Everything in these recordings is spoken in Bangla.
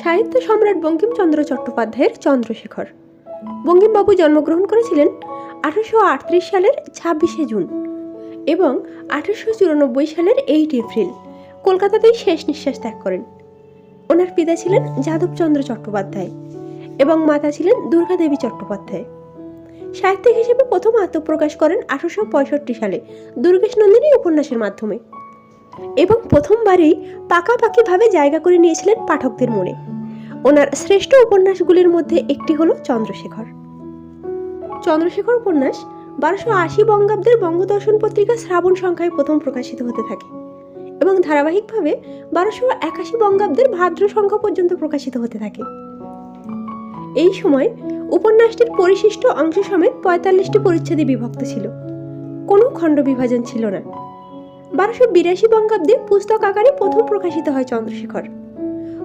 সাহিত্য সম্রাট বঙ্কিমচন্দ্র চট্টোপাধ্যায়ের চন্দ্রশেখর। বঙ্কিমবাবু জন্মগ্রহণ করেছিলেন আঠারোশো আটত্রিশ সালের ছাব্বিশে জুন এবং আঠারোশো চুরানব্বই সালের এইট এপ্রিল। কলকাতাতেই শেষ নিঃশ্বাস ত্যাগ করেন। ওনার পিতা ছিলেন যাদবচন্দ্র চট্টোপাধ্যায় এবং মাতা ছিলেন দুর্গাদেবী চট্টোপাধ্যায়। সাহিত্যিক হিসেবে প্রথম আত্মপ্রকাশ করেন আঠারোশো পঁয়ষট্টি সালে দুর্গেশ নন্দিনী উপন্যাসের মাধ্যমে। এবং প্রথমবারেই পাকাপাকিভাবে জায়গা করে নিয়েছিলেন পাঠকদের মনে। ওনার শ্রেষ্ঠ উপন্যাসগুলির মধ্যে একটি হলো চন্দ্রশেখর। চন্দ্রশেখর উপন্যাস বারোশো আশি বঙ্গাব্দের বঙ্গদর্শন পত্রিকা শ্রাবণ সংখ্যায় প্রথম প্রকাশিত হতে থাকে এবং ধারাবাহিকভাবে বারোশো একাশি বঙ্গাব্দের ভাদ্র সংখ্যা পর্যন্ত প্রকাশিত হতে থাকে। এই সময় উপন্যাসটির পরিশিষ্ট অংশ সমেত পঁয়তাল্লিশটি পরিচ্ছেদে বিভক্ত ছিল। কোনো খণ্ড বিভাজন ছিল না। বারোশো বিরাশি বঙ্গাব্দে পুস্তক আকারে প্রথম প্রকাশিত হয় চন্দ্রশেখর।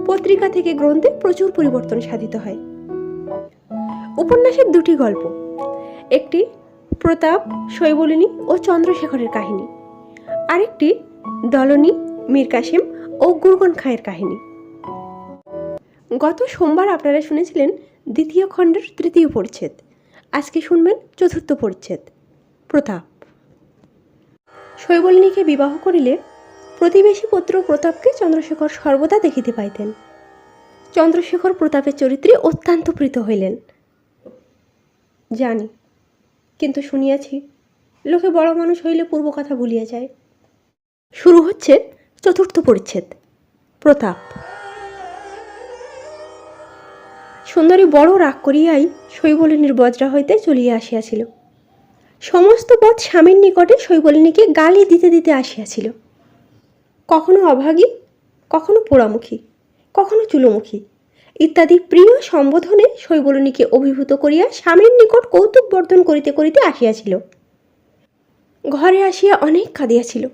পত্রিকা থেকে গ্রন্থে প্রচুর পরিবর্তন সাধিত হয়। উপন্যাসের দুটি গল্প, একটি প্রতাপ শৈবলিনী ও চন্দ্রশেখরের কাহিনী, আরেকটি দলনী মীর কাসিম ও গুরগন খাঁয়ের কাহিনী। গত সোমবার আপনারা শুনেছিলেন দ্বিতীয় খণ্ডের তৃতীয় পরিচ্ছেদ। আজকে শুনবেন চতুর্থ পরিচ্ছেদ, প্রতাপ। শৈবলিনীকে বিবাহ করিলে প্রতিবেশী পুত্র প্রতাপকে চন্দ্রশেখর সর্বদা দেখিতে পাইতেন। চন্দ্রশেখর প্রতাপের চরিত্রে অত্যন্ত প্রীত হইলেন। জানি, কিন্তু শুনিয়াছি, লোকে বড় মানুষ হইলে পূর্ব কথা ভুলিয়া যায়। শুরু হচ্ছে চতুর্থ পরিচ্ছেদ, প্রতাপ। সুন্দরী বড় রাগ করিয়াই শৈবলিনীর বজ্রা হইতে চলিয়া আসিয়াছিল। সমস্ত পথ স্বামীর নিকটে শৈবলিনীকে গালি দিতে দিতে আসিয়াছিল। কখনো অভাগী, কখনো পোড়ামুখী, কখনো চুলোমুখী ইত্যাদি প্রিয় সম্বোধনে শৈবলিনীকে অভিভূত করিয়া স্বামীর নিকট কৌতুক বর্ধন করিতে করিতে আসিয়াছিল। ঘরে আসিয়া অনেক কাঁদিয়াছিল।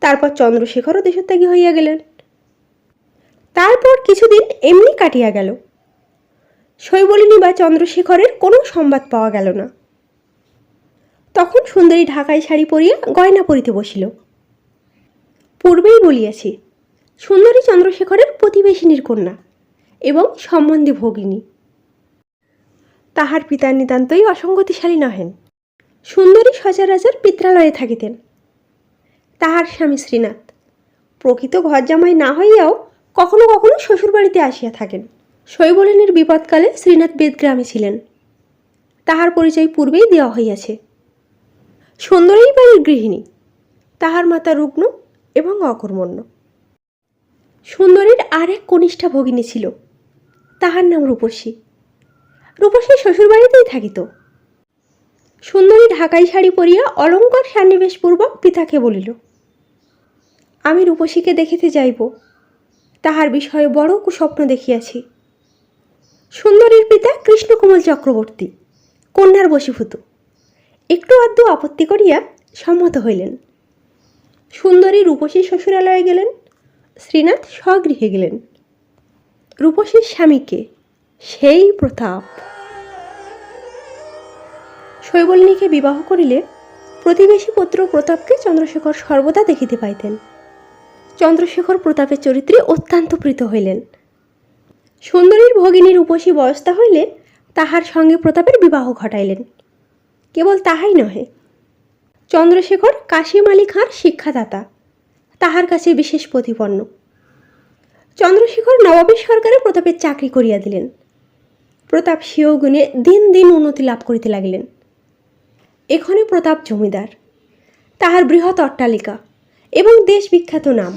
তারপর চন্দ্রশেখরও দেশত্যাগী হইয়া গেলেন। তারপর কিছুদিন এমনি কাটিয়া গেল। শৈবলিনী বা চন্দ্রশেখরের কোনো সংবাদ পাওয়া গেল না। তখন সুন্দরী ঢাকায় শাড়ি পরিয়া গয়না পরিতে বসিল। পূর্বেই বলিয়াছি, সুন্দরী চন্দ্রশেখরের প্রতিবেশিনীর কন্যা এবং সম্বন্ধে ভগিনী। তাহার পিতা নিতান্তই অসঙ্গতিশালী নহেন। সুন্দরী সচরাচর পিত্রালয়ে থাকিতেন। তাহার স্বামী শ্রীনাথ প্রকৃত ঘর জামাই না হইয়াও কখনো কখনো শ্বশুরবাড়িতে আসিয়া থাকেন। শৈবলিনীর বিপদকালে শ্রীনাথ বেদগ্রামে ছিলেন। তাহার পরিচয় পূর্বেই দেওয়া হইয়াছে। সুন্দরী বাড়ির গৃহিণী। তাহার মাতা রুগ্ন এবং অকর্মণ্য। সুন্দরীর আরেক কনিষ্ঠা ভগিনী ছিল। তাহার নাম রূপসী। রূপসী শ্বশুরবাড়িতেই থাকিত। সুন্দরী ঢাকাই শাড়ি পরিয়া অলঙ্কার সন্নিবেশপূর্বক পিতাকে বলিল, আমি রূপসীকে দেখিতে যাইব। তাহার বিষয়ে বড় কুস্বপ্ন দেখিয়াছি। সুন্দরীর পিতা কৃষ্ণকুমল চক্রবর্তী, কন্যার বশীভূত। একটু আধটু আপত্তি করিয়া সম্মত হইলেন। সুন্দরী রূপসী শ্বশুরালয়ে গেলেন, শ্রীনাথ স্বগৃহে গেলেন। রূপসীর স্বামীকে সেই প্রতাপ। শৈবলিনীকে বিবাহ করিলে প্রতিবেশী পুত্র প্রতাপকে চন্দ্রশেখর সর্বদা দেখিতে পাইতেন। চন্দ্রশেখর প্রতাপের চরিত্রে অত্যন্ত প্রীত হইলেন। সুন্দরীর ভগিনীর উপসী বয়স্তা হইলে তাহার সঙ্গে প্রতাপের বিবাহ ঘটাইলেন। কেবল তাহাই নহে। চন্দ্রশেখর কাশিম আলী খাঁর শিক্ষাদাতা, তাহার কাছে বিশেষ প্রতিপন্ন। চন্দ্রশেখর নবাবী সরকারে প্রতাপের চাকরি করিয়া দিলেন। প্রতাপ স্বীয় গুণে দিন দিন উন্নতি লাভ করিতে লাগিলেন। এখানে প্রতাপ জমিদার, তাহার বৃহৎ অট্টালিকা এবং দেশ বিখ্যাত নাম।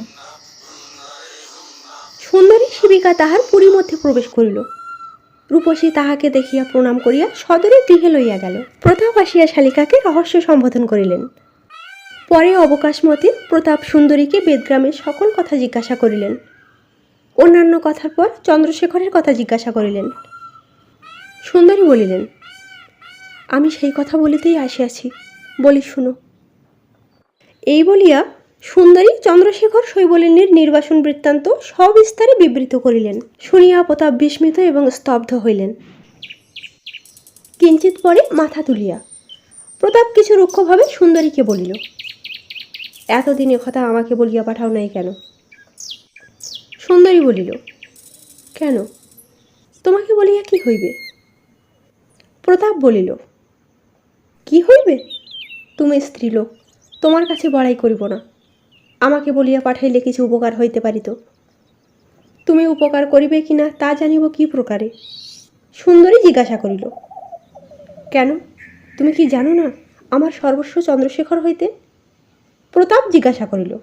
সুন্দরী শিবিকা তাহার পুরীর মধ্যে প্রবেশ করিল। রূপসী তাহাকে দেখিয়া প্রণাম করিয়া সদরে গৃহে লইয়া গেল। প্রতাপ আসিয়া শালিকাকে রহস্য সম্বোধন করিলেন। পরে অবকাশ মতে প্রতাপ সুন্দরীকে বেদগ্রামের সকল কথা জিজ্ঞাসা করিলেন। অন্যান্য কথার পর চন্দ্রশেখরের কথা জিজ্ঞাসা করিলেন। সুন্দরী বলিলেন, আমি সেই কথা বলিতেই আসিয়াছি। বলি, শুনো। এই বলিয়া সুন্দরী চন্দ্রশেখর শৈবলিনীর নির্বাসন বৃত্তান্ত সবিস্তারে বিবৃত করিলেন। শুনিয়া প্রতাপ বিস্মিত এবং স্তব্ধ হইলেন। কিঞ্চিত পরে মাথা তুলিয়া প্রতাপ কিছু রুক্ষভাবে সুন্দরীকে বলিল, এতদিন কথা আমাকে বলিয়া পাঠাও নাই কেন? সুন্দরী বলিল, কেন? তোমাকে বলিয়া কি হইবে? প্রতাপ বলিল, কি হইবে? তুমি স্ত্রীলোক, তোমার কাছে বড়াই করিব না। আমাকে বলিয়া পাঠাইলে কিছু উপকার হইতে পারিত। তুমি উপকার করিবে কি না তা জানিব কি প্রকারে? সুন্দরী জিজ্ঞাসা করিল, কেন? তুমি কি জানো না আমার সর্বস্ব চন্দ্রশেখর হইতে? প্রতাপ জিজ্ঞাসা করিল,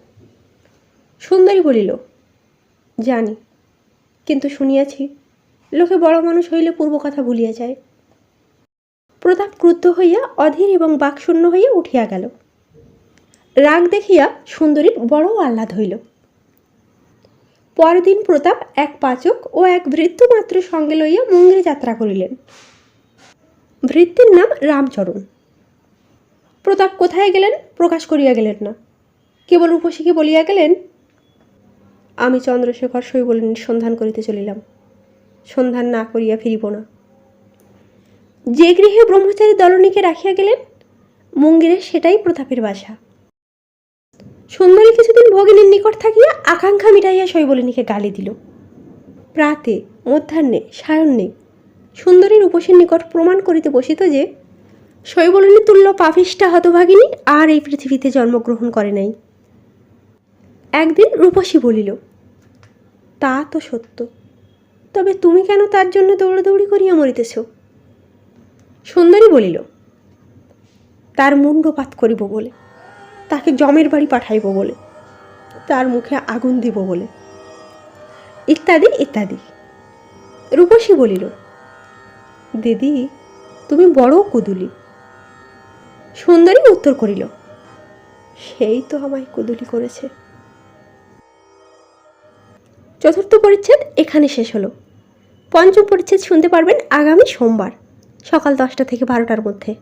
সুন্দরী বলিল, জানি, কিন্তু শুনিয়াছি লোকে বড় মানুষ হইলে পূর্ব কথা ভুলিয়া যায় প্রতাপ ক্রুদ্ধ হইয়া অধীর এবং বাকশূন্য হইয়া উঠিয়া গেল। রাগ দেখিয়া সুন্দরীর বড় আহ্লাদ হইল। পরদিন প্রতাপ এক পাচক ও এক ভৃত্য মাত্র সঙ্গে লইয়া মঙ্গিরে যাত্রা করিলেন। ভৃত্যের নাম রামচরণ। প্রতাপ কোথায় গেলেন প্রকাশ করিয়া গেলেন না। কেবল উপসীকে বলিয়া গেলেন, আমি চন্দ্রশেখর শৈবলিনীর সন্ধান করিতে চলিলাম। সন্ধান না করিয়া ফিরিব না। যে গৃহে ব্রহ্মচারী দলনীকে রাখিয়া গেলেন মঙ্গিরে সেটাই প্রতাপের বাসা। সুন্দরী কিছুদিন ভগিনীর নিকট থাকিয়া আকাঙ্ক্ষা মিটাইয়া শৈবলিনীকে গালি দিল। প্রাতে, মধ্যাহ্নে, সায়ন্নে সুন্দরীর উপসীর নিকট প্রমাণ করিতে বসিত যে, শৈবলিনী তুল্য পাপিষ্ঠা হতভাগিনী আর এই পৃথিবীতে জন্মগ্রহণ করে নাই। একদিন রূপসী বলিল, তা তো সত্য। তবে তুমি কেন তার জন্য দৌড়াদৌড়ি করিয়া মরিতেছ? সুন্দরী বলিল, তার মুন্ডপাত করিব বলে। তাকে জমের বাড়ি পাঠাইব বলে, তার মুখে আগুন দিব বলে। ইত্যাদি ইত্যাদি। রূপসী বলিল, দিদি, তুমি বড় কুদুলি। সুন্দরী উত্তর করিল, সেই তো আমায় কুদুলি করেছে। চতুর্থ পরিচ্ছেদ এখানে শেষ হলো। পঞ্চম পরিচ্ছেদ শুনতে পারবেন আগামী সোমবার, সকাল দশটা থেকে বারোটার মধ্যে।